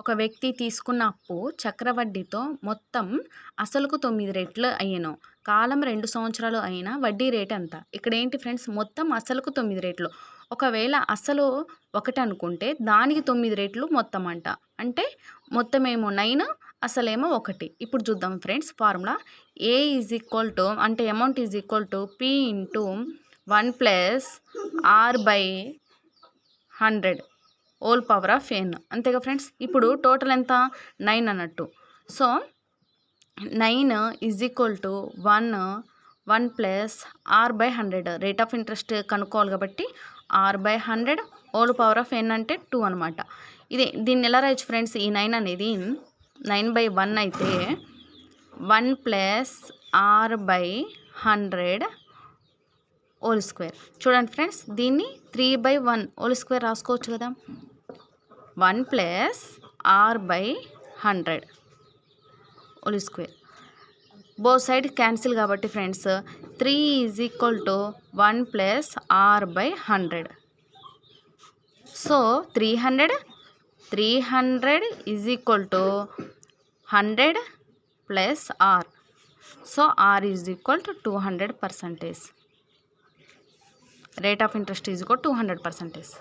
ఒక వ్యక్తి తీసుకున్న అప్పు చక్రవడ్డీతో మొత్తం అసలుకు తొమ్మిది రెట్లు అయ్యను. కాలం రెండు సంవత్సరాలు అయినా వడ్డీ రేట్ ఎంత? ఇక్కడ ఏంటి ఫ్రెండ్స్? మొత్తం అసలుకు తొమ్మిది రేట్లు. ఒకవేళ అసలు ఒకటి అనుకుంటే దానికి తొమ్మిది రేట్లు మొత్తం అంట. అంటే మొత్తం ఏమో నైన్ అసలేమో ఒకటి. ఇప్పుడు చూద్దాం friends formula. A is equal to అంటే amount is equal to P into one plus R by hundred whole power of N. అంతేగా ఫ్రెండ్స్? ఇప్పుడు టోటల్ ఎంత? నైన్ అన్నట్టు. So nine is equal to one one plus R by hundred rate of interest కనుక్కోవాలి కాబట్టి R by hundred whole power of N అంటే two అనమాట ఇది దీన్ని ఎలా రాయొచ్చు ఫ్రెండ్స్? ఈ నైన్ అనేది నైన్ బై వన్ అయితే one plus R by hundred whole square. చూడండి ఫ్రెండ్స్ దీన్ని three by one whole square రాసుకోవచ్చు కదా? One plus R by hundred. Whole square. Both side cancel కాబట్టి friends three is equal to one plus R by hundred. So three hundred three hundred is equal to hundred plus R. So R is equal to two hundred percentage. Rate of interest is equal two hundred percentage.